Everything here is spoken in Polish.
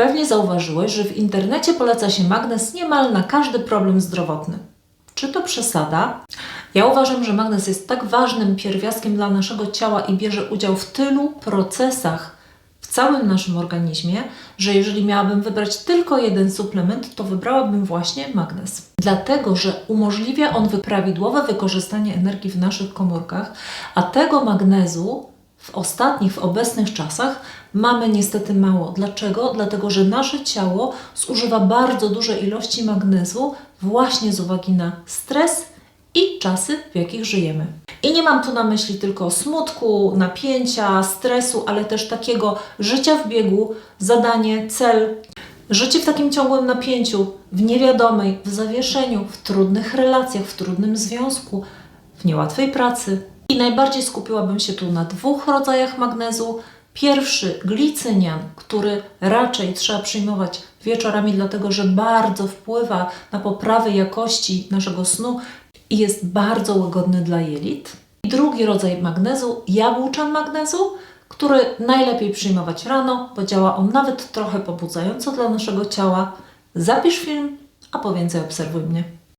Pewnie zauważyłeś, że w internecie poleca się magnez niemal na każdy problem zdrowotny. Czy to przesada? Ja uważam, że magnez jest tak ważnym pierwiastkiem dla naszego ciała i bierze udział w tylu procesach w całym naszym organizmie, że jeżeli miałabym wybrać tylko jeden suplement, to wybrałabym właśnie magnez. Dlatego, że umożliwia on prawidłowe wykorzystanie energii w naszych komórkach, a tego magnezu w ostatnich, w obecnych czasach mamy niestety mało. Dlaczego? Dlatego, że nasze ciało zużywa bardzo duże ilości magnezu właśnie z uwagi na stres i czasy, w jakich żyjemy. I nie mam tu na myśli tylko smutku, napięcia, stresu, ale też takiego życia w biegu, zadanie, cel. Życie w takim ciągłym napięciu, w niewiadomej, w zawieszeniu, w trudnych relacjach, w trudnym związku, w niełatwej pracy. I najbardziej skupiłabym się tu na dwóch rodzajach magnezu. Pierwszy glicynian, który raczej trzeba przyjmować wieczorami, dlatego że bardzo wpływa na poprawę jakości naszego snu i jest bardzo łagodny dla jelit. I drugi rodzaj magnezu, jabłczan magnezu, który najlepiej przyjmować rano, bo działa on nawet trochę pobudzająco dla naszego ciała. Zapisz film, a po więcej obserwuj mnie.